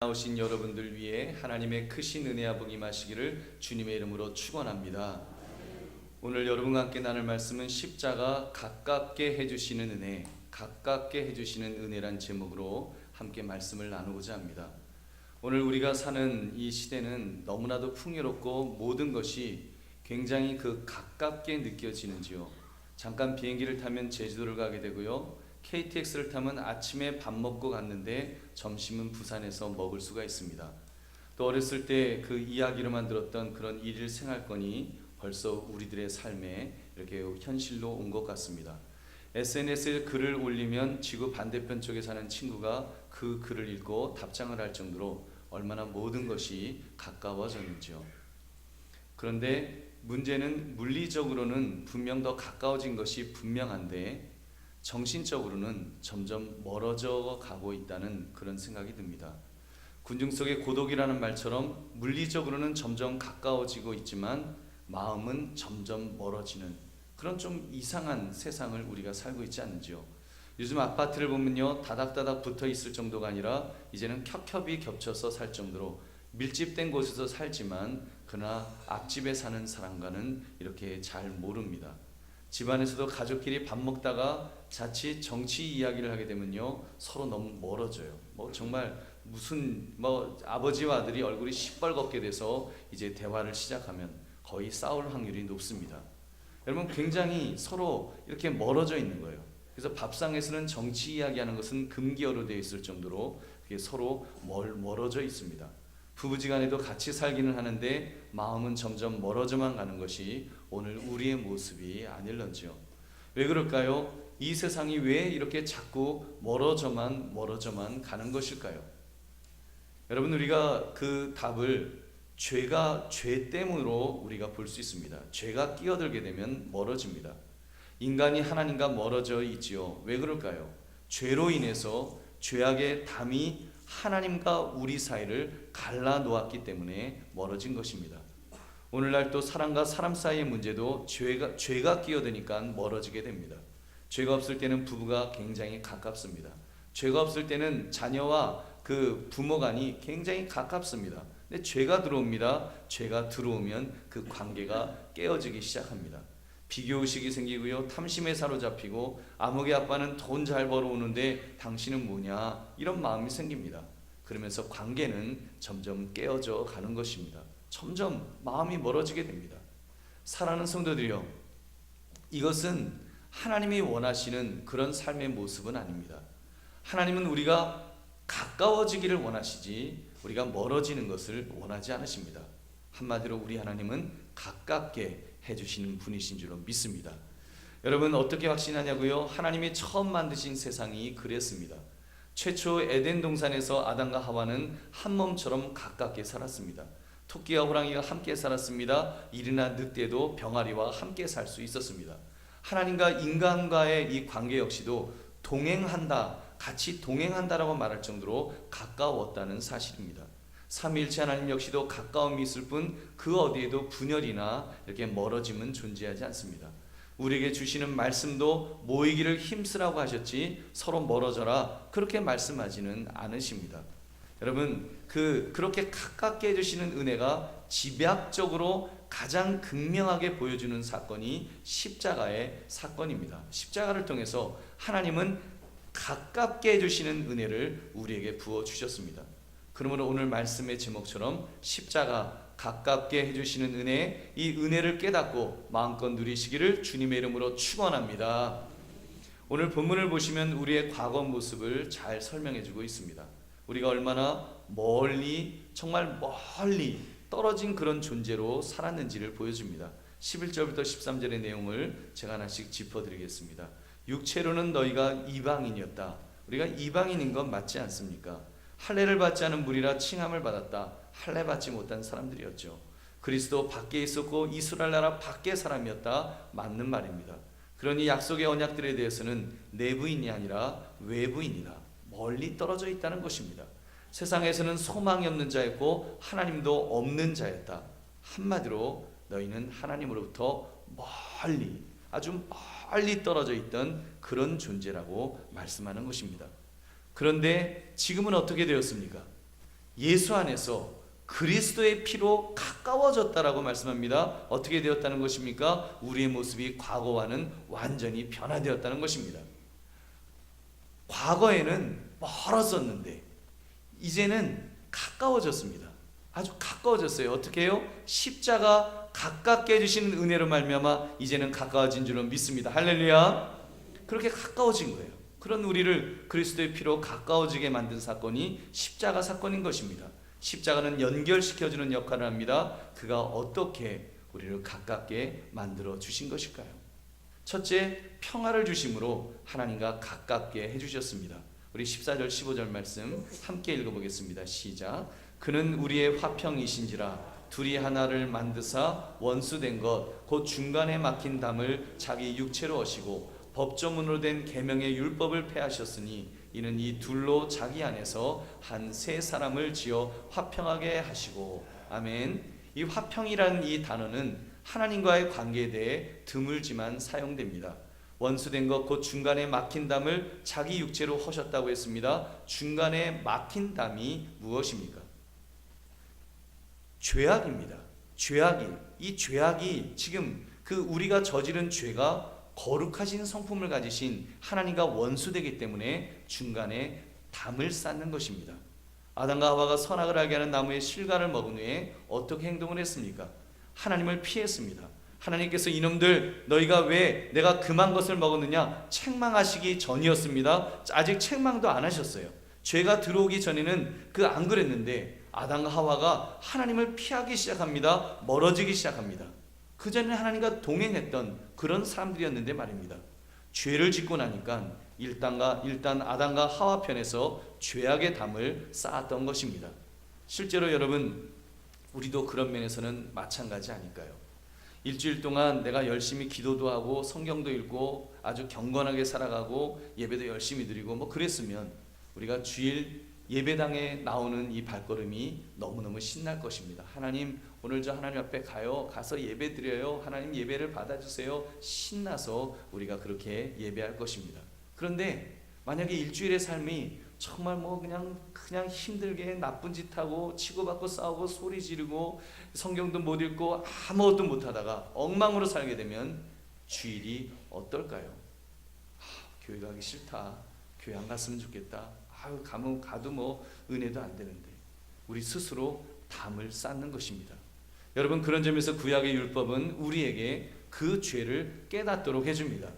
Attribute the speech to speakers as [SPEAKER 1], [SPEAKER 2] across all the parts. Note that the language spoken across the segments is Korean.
[SPEAKER 1] 나오신 여러분들 위해 하나님의 크신 은혜와 복이 마시기를 주님의 이름으로 축원합니다. 오늘 여러분과 함께 나눌 말씀은 십자가 가깝게 해주시는 은혜, 가깝게 해주시는 은혜란 제목으로 함께 말씀을 나누고자 합니다. 오늘 우리가 사는 이 시대는 너무나도 풍요롭고 모든 것이 굉장히 그 가깝게 느껴지는지요. 잠깐 비행기를 타면 제주도를 가게 되고요. KTX를 타면 아침에 밥 먹고 갔는데 점심은 부산에서 먹을 수가 있습니다. 또 어렸을 때 그 이야기로만 들었던 그런 일일 생활권이 벌써 우리들의 삶에 이렇게 현실로 온 것 같습니다. SNS에 글을 올리면 지구 반대편 쪽에 사는 친구가 그 글을 읽고 답장을 할 정도로 얼마나 모든 것이 가까워졌는지요. 그런데 문제는 물리적으로는 분명 더 가까워진 것이 분명한데 정신적으로는 점점 멀어져 가고 있다는 그런 생각이 듭니다. 군중 속의 고독이라는 말처럼 물리적으로는 점점 가까워지고 있지만 마음은 점점 멀어지는 그런 좀 이상한 세상을 우리가 살고 있지 않는지요. 요즘 아파트를 보면요 다닥다닥 붙어 있을 정도가 아니라 이제는 겹겹이 겹쳐서 살 정도로 밀집된 곳에서 살지만 그러나 앞집에 사는 사람과는 이렇게 잘 모릅니다. 집안에서도 가족끼리 밥 먹다가 자칫 정치 이야기를 하게 되면요 서로 너무 멀어져요. 뭐 정말 무슨 뭐 아버지와 아들이 얼굴이 시뻘겋게 돼서 이제 대화를 시작하면 거의 싸울 확률이 높습니다. 여러분 굉장히 서로 이렇게 멀어져 있는 거예요. 그래서 밥상에서는 정치 이야기하는 것은 금기어로 되어 있을 정도로 서로 멀, 멀어져 있습니다. 부부지간에도 같이 살기는 하는데 마음은 점점 멀어져만 가는 것이 오늘 우리의 모습이 아닐런지요. 왜 그럴까요? 이 세상이 왜 이렇게 자꾸 멀어져만 멀어져만 가는 것일까요? 여러분 우리가 그 답을 죄가 죄 때문으로 우리가 볼 수 있습니다. 죄가 끼어들게 되면 멀어집니다. 인간이 하나님과 멀어져 있지요. 왜 그럴까요? 죄로 인해서 죄악의 담이 하나님과 우리 사이를 갈라 놓았기 때문에 멀어진 것입니다. 오늘날 또 사람과 사람 사이의 문제도 죄가 죄가 끼어드니까 멀어지게 됩니다. 죄가 없을 때는 부부가 굉장히 가깝습니다. 죄가 없을 때는 자녀와 그 부모 간이 굉장히 가깝습니다. 근데 죄가 들어옵니다. 죄가 들어오면 그 관계가 깨어지기 시작합니다. 비교 의식이 생기고요. 탐심에 사로잡히고 아무개 아빠는 돈 잘 벌어오는데 당신은 뭐냐 이런 마음이 생깁니다. 그러면서 관계는 점점 깨어져 가는 것입니다. 점점 마음이 멀어지게 됩니다. 사랑하는 성도들이요. 이것은 하나님이 원하시는 그런 삶의 모습은 아닙니다. 하나님은 우리가 가까워지기를 원하시지 우리가 멀어지는 것을 원하지 않으십니다. 한마디로 우리 하나님은 가깝게 해주시는 분이신 줄로 믿습니다. 여러분 어떻게 확신하냐고요? 하나님이 처음 만드신 세상이 그랬습니다. 최초 에덴 동산에서 아담과 하와는 한 몸처럼 가깝게 살았습니다. 토끼와 호랑이가 함께 살았습니다. 이르나 늑대도 병아리와 함께 살 수 있었습니다. 하나님과 인간과의 이 관계 역시도 동행한다, 같이 동행한다라고 말할 정도로 가까웠다는 사실입니다. 삼위일체 하나님 역시도 가까움이 있을 뿐 그 어디에도 분열이나 이렇게 멀어짐은 존재하지 않습니다. 우리에게 주시는 말씀도 모이기를 힘쓰라고 하셨지 서로 멀어져라 그렇게 말씀하지는 않으십니다. 여러분 그 그렇게 가깝게 해주시는 은혜가 집약적으로 가장 극명하게 보여주는 사건이 십자가의 사건입니다. 십자가를 통해서 하나님은 가깝게 해주시는 은혜를 우리에게 부어 주셨습니다. 그러므로 오늘 말씀의 제목처럼 십자가 가깝게 해주시는 은혜, 이 은혜를 깨닫고 마음껏 누리시기를 주님의 이름으로 축원합니다. 오늘 본문을 보시면 우리의 과거 모습을 잘 설명해주고 있습니다. 우리가 얼마나 멀리 정말 멀리 떨어진 그런 존재로 살았는지를 보여줍니다. 11절부터 13절의 내용을 제가 하나씩 짚어드리겠습니다. 육체로는 너희가 이방인이었다. 우리가 이방인인 건 맞지 않습니까? 할례를 받지 않은 무리라 칭함을 받았다. 할례 받지 못한 사람들이었죠. 그리스도 밖에 있었고 이스라엘 나라 밖의 사람이었다. 맞는 말입니다. 그러니 약속의 언약들에 대해서는 내부인이 아니라 외부인이다. 멀리 떨어져 있다는 것입니다. 세상에서는 소망이 없는 자였고 하나님도 없는 자였다. 한마디로 너희는 하나님으로부터 멀리 아주 멀리 떨어져 있던 그런 존재라고 말씀하는 것입니다. 그런데 지금은 어떻게 되었습니까? 예수 안에서 그리스도의 피로 가까워졌다라고 말씀합니다. 어떻게 되었다는 것입니까? 우리의 모습이 과거와는 완전히 변화되었다는 것입니다. 과거에는 멀었었는데 이제는 가까워졌습니다. 아주 가까워졌어요. 어떻게 해요? 십자가 가깝게 해주시는 은혜로 말미암아 이제는 가까워진 줄로 믿습니다. 할렐루야. 그렇게 가까워진 거예요. 그런 우리를 그리스도의 피로 가까워지게 만든 사건이 십자가 사건인 것입니다. 십자가는 연결시켜주는 역할을 합니다. 그가 어떻게 우리를 가깝게 만들어 주신 것일까요? 첫째, 평화를 주심으로 하나님과 가깝게 해주셨습니다. 우리 14절 15절 말씀 함께 읽어보겠습니다. 시작. 그는 우리의 화평이신지라 둘이 하나를 만드사 원수된 것 곧 중간에 막힌 담을 자기 육체로 하시고 법조문으로 된 계명의 율법을 폐하셨으니 이는 이 둘로 자기 안에서 한 세 사람을 지어 화평하게 하시고 아멘. 이 화평이라는 이 단어는 하나님과의 관계에 대해 드물지만 사용됩니다. 원수된 것 곧 중간에 막힌 담을 자기 육체로 허셨다고 했습니다. 중간에 막힌 담이 무엇입니까? 죄악입니다. 죄악이 이 죄악이 지금 그 우리가 저지른 죄가 거룩하신 성품을 가지신 하나님과 원수되기 때문에 중간에 담을 쌓는 것입니다. 아담과 하와가 선악을 알게 하는 나무의 실과를 먹은 후에 어떻게 행동을 했습니까? 하나님을 피했습니다. 하나님께서 이놈들 너희가 왜 내가 금한 것을 먹었느냐 책망하시기 전이었습니다. 아직 책망도 안 하셨어요. 죄가 들어오기 전에는 그 안 그랬는데 아담과 하와가 하나님을 피하기 시작합니다. 멀어지기 시작합니다. 그 전에 하나님과 동행했던 그런 사람들이었는데 말입니다. 죄를 짓고 나니까 일단과 일단 아담과 하와 편에서 죄악의 담을 쌓았던 것입니다. 실제로 여러분 우리도 그런 면에서는 마찬가지 아닐까요? 일주일 동안 내가 열심히 기도도 하고 성경도 읽고 아주 경건하게 살아가고 예배도 열심히 드리고 뭐 그랬으면 우리가 주일 예배당에 나오는 이 발걸음이 너무너무 신날 것입니다. 하나님 오늘 저 하나님 앞에 가요. 가서 예배 드려요. 하나님 예배를 받아 주세요. 신나서 우리가 그렇게 예배할 것입니다. 그런데 만약에 일주일의 삶이 정말 뭐 그냥 그냥 힘들게 나쁜 짓 하고 치고받고 싸우고 소리 지르고 성경도 못 읽고 아무것도 못 하다가 엉망으로 살게 되면 주일이 어떨까요? 아, 교회 가기 싫다. 교회 안 갔으면 좋겠다. 아유 가면 가도 뭐 은혜도 안 되는데 우리 스스로 담을 쌓는 것입니다. 여러분 그런 점에서 구약의 율법은 우리에게 그 죄를 깨닫도록 해줍니다.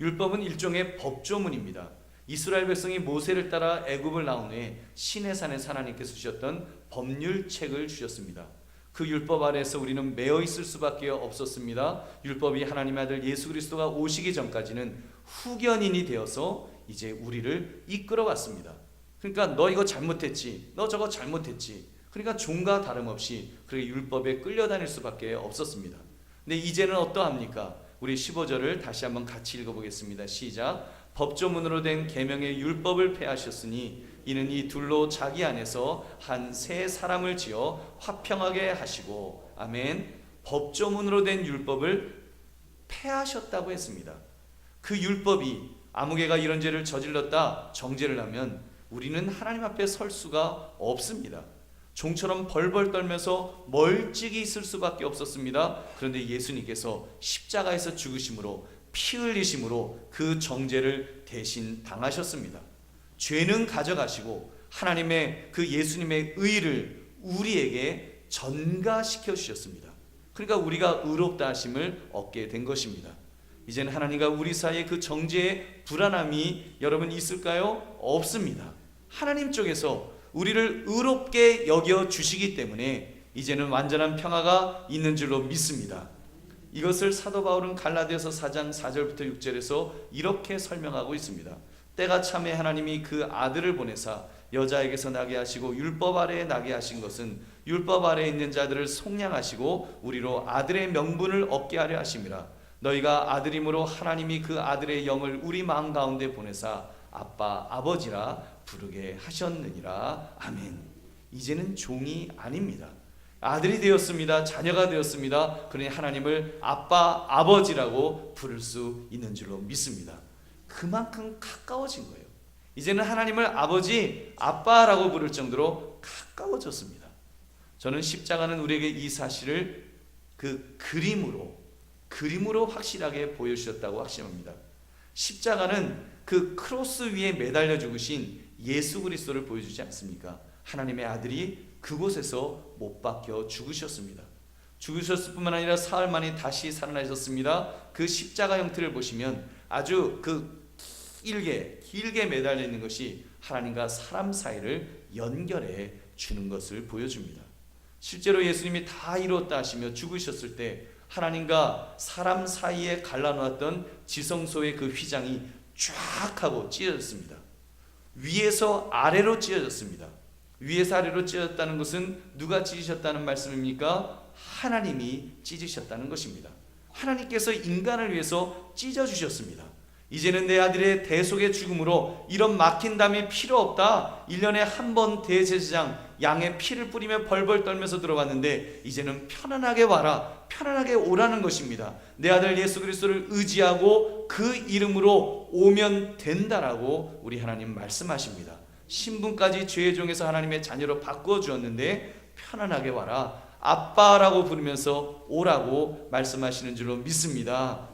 [SPEAKER 1] 율법은 일종의 법조문입니다. 이스라엘 백성이 모세를 따라 애굽을 나온 후에 시내산에 하나님께서 주셨던 법률책을 주셨습니다. 그 율법 아래에서 우리는 매어 있을 수밖에 없었습니다. 율법이 하나님의 아들 예수 그리스도가 오시기 전까지는 후견인이 되어서 이제 우리를 이끌어 왔습니다. 그러니까 너 이거 잘못했지. 너 저거 잘못했지. 그러니까 종과 다름없이 그렇게 율법에 끌려다닐 수밖에 없었습니다. 근데 이제는 어떠합니까? 우리 15절을 다시 한번 같이 읽어보겠습니다. 시작. 법조문으로 된 계명의 율법을 폐하셨으니 이는 이 둘로 자기 안에서 한 세 사람을 지어 화평하게 하시고 아멘. 법조문으로 된 율법을 폐하셨다고 했습니다. 그 율법이 아무개가 이런 죄를 저질렀다 정죄를 하면 우리는 하나님 앞에 설 수가 없습니다. 종처럼 벌벌 떨면서 멀찍이 있을 수밖에 없었습니다. 그런데 예수님께서 십자가에서 죽으심으로 피 흘리심으로 그 정죄를 대신 당하셨습니다. 죄는 가져가시고 하나님의 그 예수님의 의를 우리에게 전가시켜 주셨습니다. 그러니까 우리가 의롭다 하심을 얻게 된 것입니다. 이제는 하나님과 우리 사이에 그 정죄의 불안함이 여러분 있을까요? 없습니다. 하나님 쪽에서 우리를 의롭게 여겨 주시기 때문에 이제는 완전한 평화가 있는 줄로 믿습니다. 이것을 사도 바울은 갈라디아서 4장 4절부터 6절에서 이렇게 설명하고 있습니다. 때가 참에 하나님이 그 아들을 보내사 여자에게서 나게 하시고 율법 아래에 나게 하신 것은 율법 아래에 있는 자들을 속량하시고 우리로 아들의 명분을 얻게 하려 하심이라 너희가 아들임으로 하나님이 그 아들의 영을 우리 마음 가운데 보내사 아빠 아버지라 부르게 하셨느니라 아멘. 이제는 종이 아닙니다. 아들이 되었습니다. 자녀가 되었습니다. 그러니 하나님을 아빠 아버지라고 부를 수 있는 줄로 믿습니다. 그만큼 가까워진 거예요. 이제는 하나님을 아버지, 아빠라고 부를 정도로 가까워졌습니다. 저는 십자가는 우리에게 이 사실을 그 그림으로 그림으로 확실하게 보여주셨다고 확신합니다. 십자가는 그 크로스 위에 매달려 죽으신 예수 그리스도를 보여주지 않습니까? 하나님의 아들이 그곳에서 못 박혀 죽으셨습니다. 죽으셨을 뿐만 아니라 사흘 만에 다시 살아나셨습니다. 그 십자가 형태를 보시면 아주 그 길게 길게 매달려 있는 것이 하나님과 사람 사이를 연결해 주는 것을 보여줍니다. 실제로 예수님이 다 이뤘다 하시며 죽으셨을 때 하나님과 사람 사이에 갈라놓았던 지성소의 그 휘장이 쫙 하고 찢어졌습니다. 위에서 아래로 찢어졌습니다. 위에서 아래로 찢어졌다는 것은 누가 찢으셨다는 말씀입니까? 하나님이 찢으셨다는 것입니다. 하나님께서 인간을 위해서 찢어 주셨습니다. 이제는 내 아들의 대속의 죽음으로 이런 막힌 담이 필요 없다. 1년에 한 번 대제사장 양의 피를 뿌리며 벌벌 떨면서 들어왔는데 이제는 편안하게 와라. 편안하게 오라는 것입니다. 내 아들 예수 그리스도를 의지하고 그 이름으로 오면 된다라고 우리 하나님 말씀하십니다. 신분까지 죄의 종에서 하나님의 자녀로 바꾸어 주었는데 편안하게 와라. 아빠라고 부르면서 오라고 말씀하시는 줄로 믿습니다.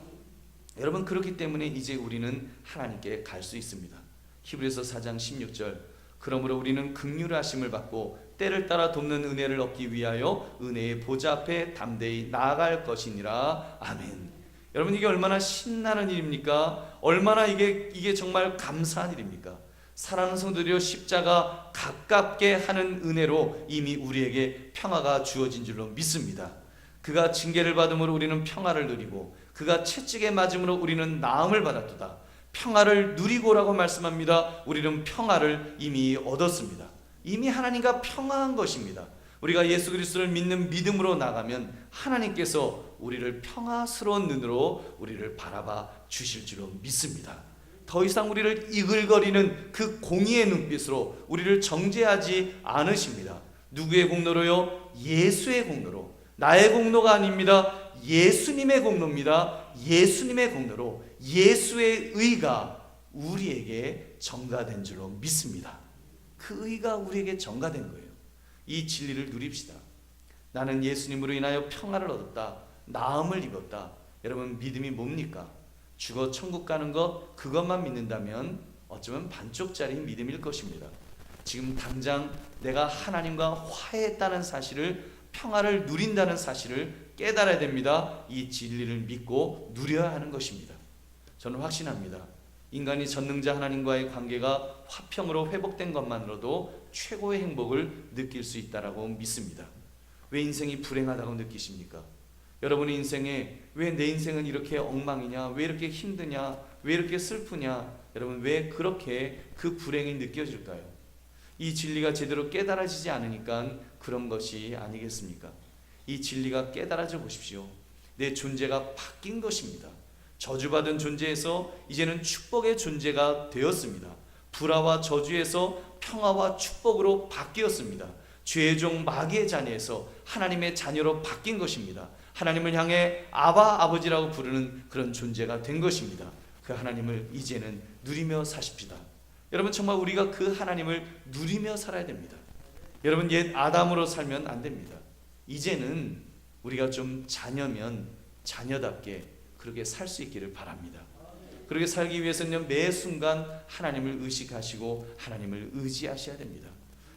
[SPEAKER 1] 여러분 그렇기 때문에 이제 우리는 하나님께 갈 수 있습니다. 히브리서 4장 16절 그러므로 우리는 극률하심을 받고 때를 따라 돕는 은혜를 얻기 위하여 은혜의 보좌 앞에 담대히 나아갈 것이니라 아멘. 여러분 이게 얼마나 신나는 일입니까? 얼마나 이게 이게 정말 감사한 일입니까? 사랑하는 성도들이여 십자가 가깝게 하는 은혜로 이미 우리에게 평화가 주어진 줄로 믿습니다. 그가 징계를 받음으로 우리는 평화를 누리고 그가 채찍에 맞음으로 우리는 나음을 받았도다. 평화를 누리고라고 말씀합니다. 우리는 평화를 이미 얻었습니다. 이미 하나님과 평화한 것입니다. 우리가 예수 그리스도를 믿는 믿음으로 나가면 하나님께서 우리를 평화스러운 눈으로 우리를 바라봐 주실 줄로 믿습니다. 더 이상 우리를 이글거리는 그 공의의 눈빛으로 우리를 정죄하지 않으십니다. 누구의 공로로요? 예수의 공로로. 나의 공로가 아닙니다. 예수님의 공로입니다. 예수님의 공로로 예수의 의가 우리에게 전가된 줄로 믿습니다. 그 의가 우리에게 전가된 거예요. 이 진리를 누립시다. 나는 예수님으로 인하여 평화를 얻었다. 나음을 입었다. 여러분 믿음이 뭡니까? 죽어 천국 가는 것 그것만 믿는다면 어쩌면 반쪽짜리 믿음일 것입니다. 지금 당장 내가 하나님과 화해했다는 사실을 평화를 누린다는 사실을 깨달아야 됩니다. 이 진리를 믿고 누려야 하는 것입니다. 저는 확신합니다. 인간이 전능자 하나님과의 관계가 화평으로 회복된 것만으로도 최고의 행복을 느낄 수 있다라고 믿습니다. 왜 인생이 불행하다고 느끼십니까? 여러분의 인생에 왜 내 인생은 이렇게 엉망이냐? 왜 이렇게 힘드냐? 왜 이렇게 슬프냐? 여러분 왜 그렇게 그 불행이 느껴질까요? 이 진리가 제대로 깨달아지지 않으니까 그런 것이 아니겠습니까? 이 진리가 깨달아져 보십시오. 내 존재가 바뀐 것입니다. 저주받은 존재에서 이제는 축복의 존재가 되었습니다. 불화와 저주에서 평화와 축복으로 바뀌었습니다. 죄의 종 마귀의 자녀에서 하나님의 자녀로 바뀐 것입니다. 하나님을 향해 아바 아버지라고 부르는 그런 존재가 된 것입니다. 그 하나님을 이제는 누리며 사십시다. 여러분 정말 우리가 그 하나님을 누리며 살아야 됩니다. 여러분 옛 아담으로 살면 안 됩니다. 이제는 우리가 좀 자녀면 자녀답게 그렇게 살 수 있기를 바랍니다. 그렇게 살기 위해서는 매 순간 하나님을 의식하시고 하나님을 의지하셔야 됩니다.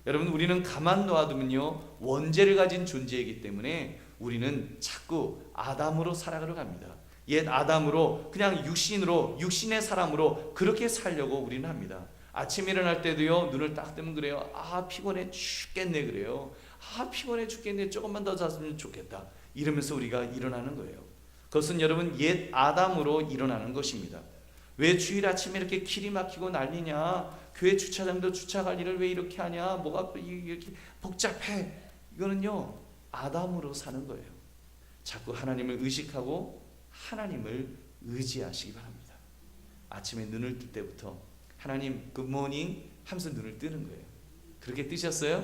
[SPEAKER 1] 여러분 우리는 가만 놔두면요 원죄를 가진 존재이기 때문에 우리는 자꾸 아담으로 살아가려 합니다. 옛 아담으로 그냥 육신으로 육신의 사람으로 그렇게 살려고 우리는 합니다. 아침 일어날 때도요 눈을 딱 뜨면 그래요. 아 피곤해 죽겠네 그래요. 아 피곤해 죽겠네 조금만 더 잤으면 좋겠다. 이러면서 우리가 일어나는 거예요. 그것은 여러분 옛 아담으로 일어나는 것입니다. 왜 주일 아침에 이렇게 길이 막히고 난리냐? 교회 주차장도 주차 관리를 왜 이렇게 하냐? 뭐가 이렇게 복잡해? 이거는요 아담으로 사는 거예요. 자꾸 하나님을 의식하고 하나님을 의지하시기 바랍니다. 아침에 눈을 뜰 때부터 하나님 굿모닝 하면서 눈을 뜨는 거예요. 그렇게 뜨셨어요?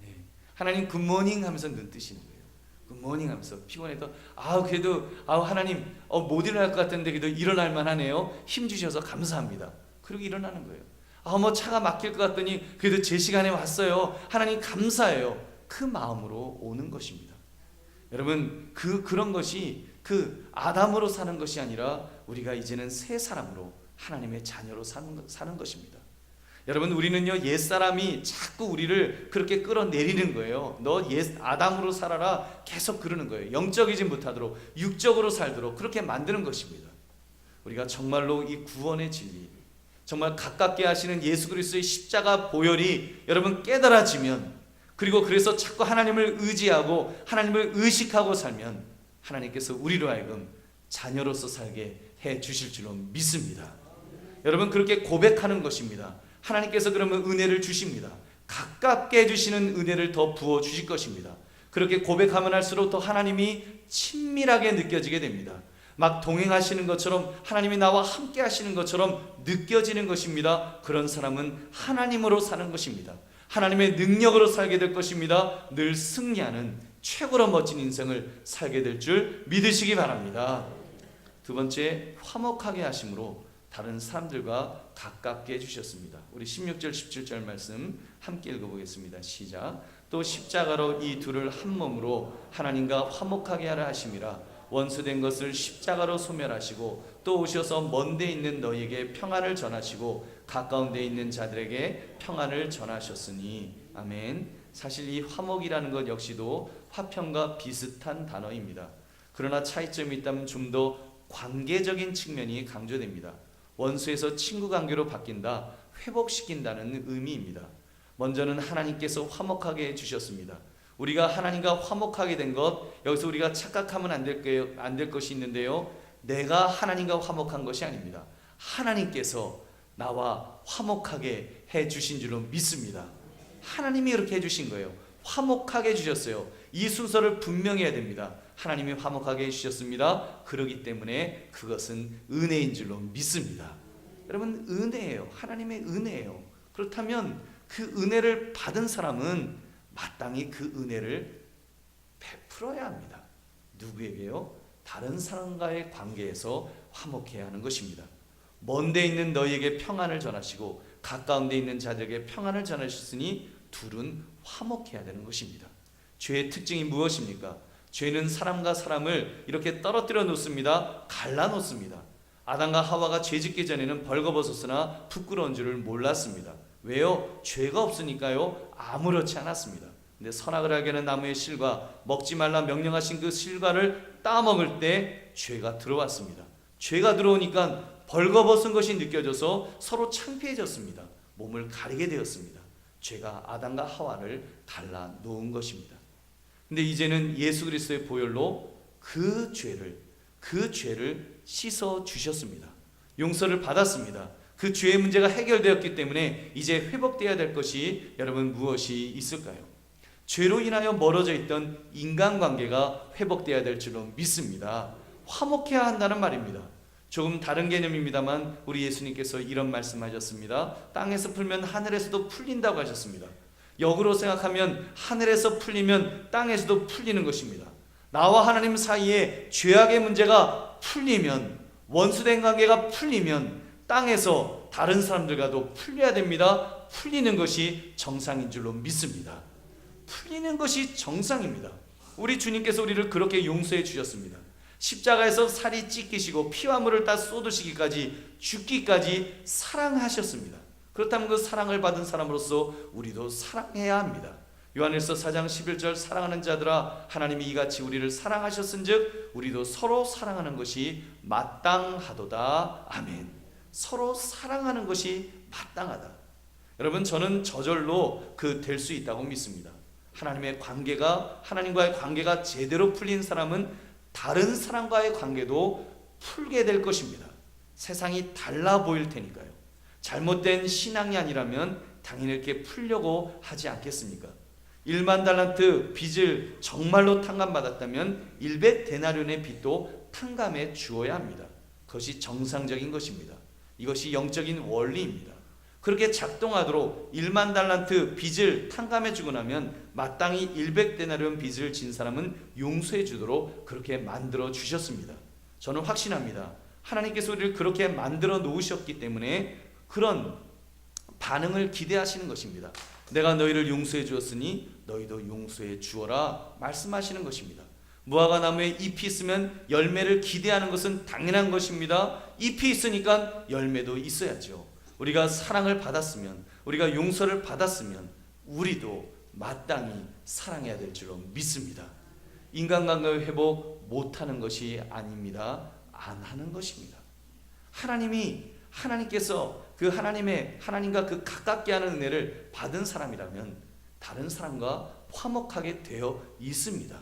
[SPEAKER 1] 네. 하나님 굿모닝 하면서 눈 뜨시는 거예요. 굿모닝 하면서 피곤해도 아 그래도 아 하나님 어, 못 일어날 것 같은데 그래도 일어날 만하네요. 힘 주셔서 감사합니다. 그리고 일어나는 거예요. 아, 뭐 차가 막힐 것 같더니 그래도 제 시간에 왔어요. 하나님 감사해요. 그 마음으로 오는 것입니다. 여러분, 그 그런 것이 그 아담으로 사는 것이 아니라 우리가 이제는 새 사람으로 하나님의 자녀로 사는, 것- 사는 것입니다. 여러분 우리는요 옛 사람이 자꾸 우리를 그렇게 끌어내리는 거예요. 너 옛 아담으로 살아라 계속 그러는 거예요. 영적이지 못하도록 육적으로 살도록 그렇게 만드는 것입니다. 우리가 정말로 이 구원의 진리, 정말 가깝게 하시는 예수 그리스도의 십자가 보혈이 여러분 깨달아지면 그리고 그래서 자꾸 하나님을 의지하고 하나님을 의식하고 살면 하나님께서 우리로 하여금 자녀로서 살게 해 주실 줄로 믿습니다. 여러분 그렇게 고백하는 것입니다. 하나님께서 그러면 은혜를 주십니다. 가깝게 해주시는 은혜를 더 부어 주실 것입니다. 그렇게 고백하면 할수록 더 하나님이 친밀하게 느껴지게 됩니다. 막 동행하시는 것처럼 하나님이 나와 함께 하시는 것처럼 느껴지는 것입니다. 그런 사람은 하나님으로 사는 것입니다. 하나님의 능력으로 살게 될 것입니다. 늘 승리하는 최고로 멋진 인생을 살게 될 줄 믿으시기 바랍니다. 두 번째 화목하게 하심으로 다른 사람들과 가깝게 해주셨습니다. 우리 16절 17절 말씀 함께 읽어보겠습니다. 시작. 또 십자가로 이 둘을 한 몸으로 하나님과 화목하게 하라 하심이라 원수된 것을 십자가로 소멸하시고 또 오셔서 먼데 있는 너희에게 평안을 전하시고 가까운 데 있는 자들에게 평안을 전하셨으니 아멘. 사실 이 화목이라는 것 역시도 화평과 비슷한 단어입니다. 그러나 차이점이 있다면 좀 더 관계적인 측면이 강조됩니다. 원수에서 친구 관계로 바뀐다, 회복시킨다는 의미입니다. 먼저는 하나님께서 화목하게 해 주셨습니다. 우리가 하나님과 화목하게 된 것, 여기서 우리가 착각하면 안될 것이 있는데요. 내가 하나님과 화목한 것이 아닙니다. 하나님께서 나와 화목하게 해 주신 줄로 믿습니다. 하나님이 그렇게 해 주신 거예요. 화목하게 해 주셨어요. 이 순서를 분명히 해야 됩니다. 하나님이 화목하게 해 주셨습니다. 그러기 때문에 그것은 은혜인 줄로 믿습니다. 여러분 은혜예요. 하나님의 은혜예요. 그렇다면 그 은혜를 받은 사람은 마땅히 그 은혜를 베풀어야 합니다. 누구에게요? 다른 사람과의 관계에서 화목해야 하는 것입니다. 먼데 있는 너희에게 평안을 전하시고 가까운 데 있는 자들에게 평안을 전하셨으니 둘은 화목해야 되는 것입니다. 죄의 특징이 무엇입니까? 죄는 사람과 사람을 이렇게 떨어뜨려 놓습니다. 갈라 놓습니다. 아담과 하와가 죄 짓기 전에는 벌거벗었으나 부끄러운 줄을 몰랐습니다. 왜요? 죄가 없으니까요. 아무렇지 않았습니다. 근데 선악을 알게 하는 나무의 실과 먹지 말라 명령하신 그 실과를 따먹을 때 죄가 들어왔습니다. 죄가 들어오니까 벌거벗은 것이 느껴져서 서로 창피해졌습니다. 몸을 가리게 되었습니다. 죄가 아담과 하와를 갈라 놓은 것입니다. 근데 이제는 예수 그리스도의 보혈로 그 죄를 그 죄를 씻어 주셨습니다. 용서를 받았습니다. 그 죄의 문제가 해결되었기 때문에 이제 회복돼야 될 것이 여러분 무엇이 있을까요? 죄로 인하여 멀어져 있던 인간관계가 회복돼야 될 줄로 믿습니다. 화목해야 한다는 말입니다. 조금 다른 개념입니다만 우리 예수님께서 이런 말씀하셨습니다. 땅에서 풀면 하늘에서도 풀린다고 하셨습니다. 역으로 생각하면 하늘에서 풀리면 땅에서도 풀리는 것입니다. 나와 하나님 사이에 죄악의 문제가 풀리면 원수된 관계가 풀리면 땅에서 다른 사람들과도 풀려야 됩니다. 풀리는 것이 정상인 줄로 믿습니다. 풀리는 것이 정상입니다. 우리 주님께서 우리를 그렇게 용서해 주셨습니다. 십자가에서 살이 찢기시고 피와 물을 다 쏟으시기까지 죽기까지 사랑하셨습니다. 그렇다면 그 사랑을 받은 사람으로서 우리도 사랑해야 합니다. 요한일서 4장 11절 사랑하는 자들아 하나님이 이같이 우리를 사랑하셨은즉 우리도 서로 사랑하는 것이 마땅하도다. 아멘. 서로 사랑하는 것이 마땅하다. 여러분 저는 저절로 그 될 수 있다고 믿습니다. 하나님의 관계가 하나님과의 관계가 제대로 풀린 사람은 다른 사람과의 관계도 풀게 될 것입니다. 세상이 달라 보일 테니까요. 잘못된 신앙이 아니라면 당연히 이렇게 풀려고 하지 않겠습니까? 1만 달란트 빚을 정말로 탕감받았다면 100 데나리온의 빚도 탕감해 주어야 합니다. 그것이 정상적인 것입니다. 이것이 영적인 원리입니다. 그렇게 작동하도록 1만 달란트 빚을 탕감해 주고 나면 마땅히 100 데나리온 빚을 진 사람은 용서해 주도록 그렇게 만들어 주셨습니다. 저는 확신합니다. 하나님께서 우리를 그렇게 만들어 놓으셨기 때문에 그런 반응을 기대하시는 것입니다. 내가 너희를 용서해 주었으니 너희도 용서해 주어라 말씀하시는 것입니다. 무화과 나무에 잎이 있으면 열매를 기대하는 것은 당연한 것입니다. 잎이 있으니까 열매도 있어야죠. 우리가 사랑을 받았으면 우리가 용서를 받았으면 우리도 마땅히 사랑해야 될 줄로 믿습니다. 인간관계 회복 못하는 것이 아닙니다. 안 하는 것입니다. 하나님이 하나님께서 그 하나님의 하나님과 그 가깝게 하는 은혜를 받은 사람이라면 다른 사람과 화목하게 되어 있습니다.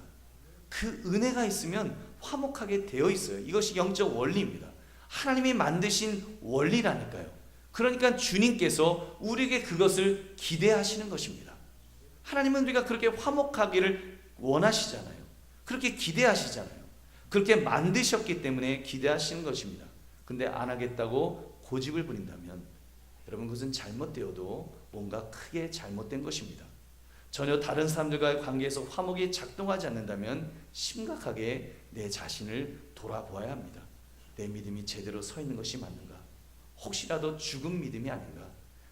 [SPEAKER 1] 그 은혜가 있으면 화목하게 되어 있어요. 이것이 영적 원리입니다. 하나님이 만드신 원리라니까요. 그러니까 주님께서 우리에게 그것을 기대하시는 것입니다. 하나님은 우리가 그렇게 화목하기를 원하시잖아요. 그렇게 기대하시잖아요. 그렇게 만드셨기 때문에 기대하시는 것입니다. 근데 안 하겠다고 고집을 부린다면 여러분 그것은 잘못되어도 뭔가 크게 잘못된 것입니다. 전혀 다른 사람들과의 관계에서 화목이 작동하지 않는다면 심각하게 내 자신을 돌아보아야 합니다. 내 믿음이 제대로 서 있는 것이 맞는가? 혹시라도 죽은 믿음이 아닌가?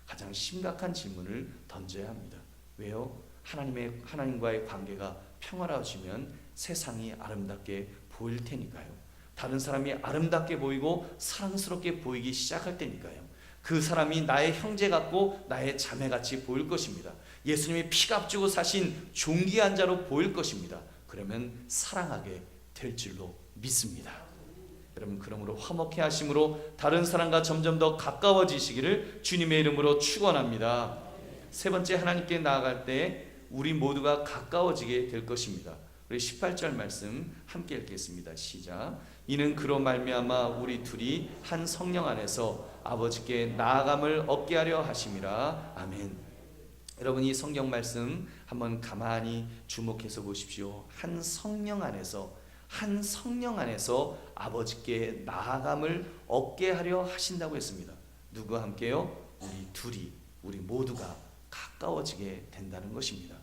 [SPEAKER 1] 가장 심각한 질문을 던져야 합니다. 왜요? 하나님의 하나님과의 관계가 평화로워지면 세상이 아름답게 보일 테니까요. 다른 사람이 아름답게 보이고 사랑스럽게 보이기 시작할 때니까요. 그 사람이 나의 형제 같고 나의 자매 같이 보일 것입니다. 예수님이 피값 주고 사신 존귀한 자로 보일 것입니다. 그러면 사랑하게 될 줄로 믿습니다. 여러분 그러므로 화목해 하심으로 다른 사람과 점점 더 가까워지시기를 주님의 이름으로 축원합니다. 세 번째 하나님께 나아갈 때 우리 모두가 가까워지게 될 것입니다. 우리 18절 말씀 함께 읽겠습니다. 시작. 이는 그로 말미암아 우리 둘이 한 성령 안에서 아버지께 나아감을 얻게 하려 하심이라. 아멘. 여러분 이 성경 말씀 한번 가만히 주목해서 보십시오. 한 성령 안에서 한 성령 안에서 아버지께 나아감을 얻게 하려 하신다고 했습니다. 누구와 함께요? 우리 둘이 우리 모두가 가까워지게 된다는 것입니다.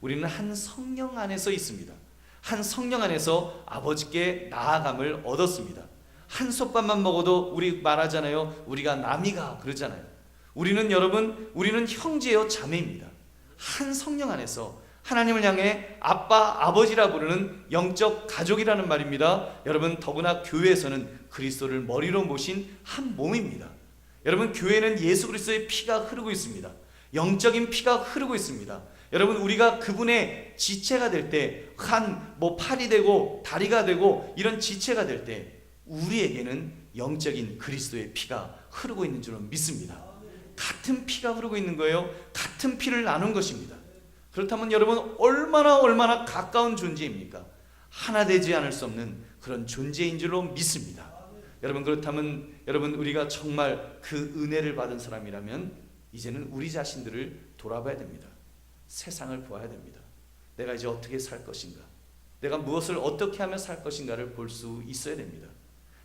[SPEAKER 1] 우리는 한 성령 안에서 있습니다. 한 성령 안에서 아버지께 나아감을 얻었습니다. 한 솥밥만 먹어도 우리 말하잖아요. 우리가 남이가 그러잖아요. 우리는 여러분, 우리는 형제요 자매입니다. 한 성령 안에서 하나님을 향해 아빠, 아버지라 부르는 영적 가족이라는 말입니다. 여러분, 더구나 교회에서는 그리스도를 머리로 모신 한 몸입니다. 여러분, 교회는 예수 그리스도의 피가 흐르고 있습니다. 영적인 피가 흐르고 있습니다. 여러분, 우리가 그분의 지체가 될 때, 한, 뭐, 팔이 되고, 다리가 되고, 이런 지체가 될 때, 우리에게는 영적인 그리스도의 피가 흐르고 있는 줄로 믿습니다. 같은 피가 흐르고 있는 거예요. 같은 피를 나눈 것입니다. 그렇다면 여러분 얼마나 얼마나 가까운 존재입니까? 하나 되지 않을 수 없는 그런 존재인 줄로 믿습니다. 여러분 그렇다면 여러분 우리가 정말 그 은혜를 받은 사람이라면 이제는 우리 자신들을 돌아봐야 됩니다. 세상을 보아야 됩니다. 내가 이제 어떻게 살 것인가? 내가 무엇을 어떻게 하며 살 것인가를 볼 수 있어야 됩니다.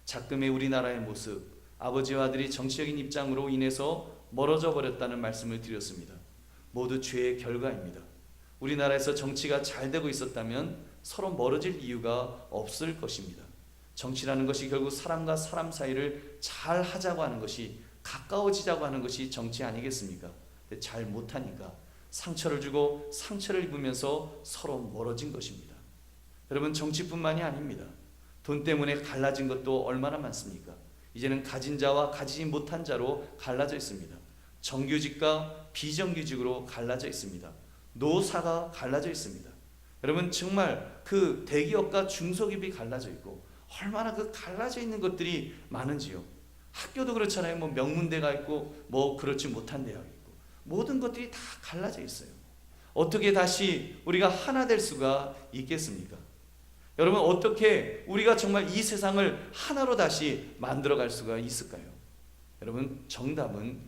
[SPEAKER 1] 작금의 우리나라의 모습, 아버지와 아들이 정치적인 입장으로 인해서 멀어져 버렸다는 말씀을 드렸습니다. 모두 죄의 결과입니다. 우리나라에서 정치가 잘 되고 있었다면 서로 멀어질 이유가 없을 것입니다. 정치라는 것이 결국 사람과 사람 사이를 잘 하자고 하는 것이 가까워지자고 하는 것이 정치 아니겠습니까? 잘 못하니까 상처를 주고 상처를 입으면서 서로 멀어진 것입니다. 여러분 정치뿐만이 아닙니다. 돈 때문에 갈라진 것도 얼마나 많습니까? 이제는 가진 자와 가지지 못한 자로 갈라져 있습니다. 정규직과 비정규직으로 갈라져 있습니다. 노사가 갈라져 있습니다. 여러분 정말 그 대기업과 중소기업이 갈라져 있고 얼마나 그 갈라져 있는 것들이 많은지요. 학교도 그렇잖아요. 뭐 명문대가 있고 뭐 그렇지 못한 대학이 있고 모든 것들이 다 갈라져 있어요. 어떻게 다시 우리가 하나 될 수가 있겠습니까? 여러분 어떻게 우리가 정말 이 세상을 하나로 다시 만들어 갈 수가 있을까요? 여러분 정답은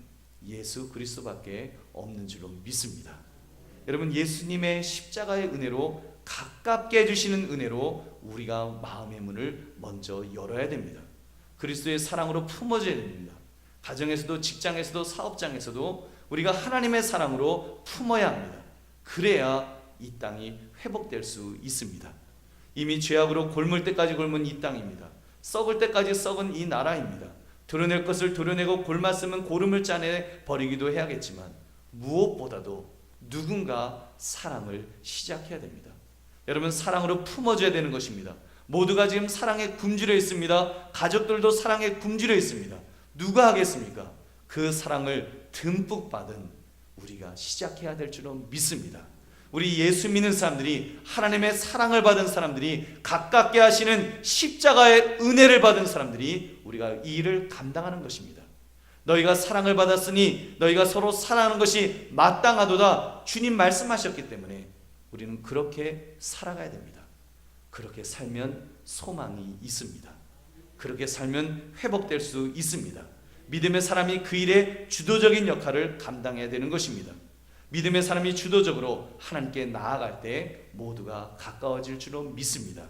[SPEAKER 1] 예수 그리스도밖에 없는 줄로 믿습니다. 여러분 예수님의 십자가의 은혜로 가깝게 해주시는 은혜로 우리가 마음의 문을 먼저 열어야 됩니다. 그리스도의 사랑으로 품어져야 됩니다. 가정에서도 직장에서도 사업장에서도 우리가 하나님의 사랑으로 품어야 합니다. 그래야 이 땅이 회복될 수 있습니다. 이미 죄악으로 골물 때까지 골문 이 땅입니다. 썩을 때까지 썩은 이 나라입니다. 도려낼 것을 도려내고 골맞으면 고름을 짜내 버리기도 해야겠지만 무엇보다도 누군가 사랑을 시작해야 됩니다. 여러분 사랑으로 품어줘야 되는 것입니다. 모두가 지금 사랑에 굶주려 있습니다. 가족들도 사랑에 굶주려 있습니다. 누가 하겠습니까? 그 사랑을 듬뿍 받은 우리가 시작해야 될 줄로 믿습니다. 우리 예수 믿는 사람들이 하나님의 사랑을 받은 사람들이 가깝게 하시는 십자가의 은혜를 받은 사람들이 우리가 이 일을 감당하는 것입니다. 너희가 사랑을 받았으니 너희가 서로 사랑하는 것이 마땅하도다 주님 말씀하셨기 때문에 우리는 그렇게 살아가야 됩니다. 그렇게 살면 소망이 있습니다. 그렇게 살면 회복될 수 있습니다. 믿음의 사람이 그 일에 주도적인 역할을 감당해야 되는 것입니다. 믿음의 사람이 주도적으로 하나님께 나아갈 때 모두가 가까워질 줄로 믿습니다.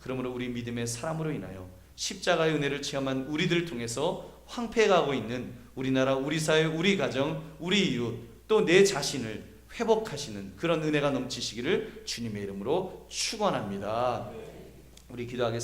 [SPEAKER 1] 그러므로 우리 믿음의 사람으로 인하여 십자가의 은혜를 체험한 우리들 통해서 황폐해가고 있는 우리나라, 우리 사회, 우리 가정, 우리 이웃, 또 내 자신을 회복하시는 그런 은혜가 넘치시기를 주님의 이름으로 축원합니다. 우리 기도하겠습니다.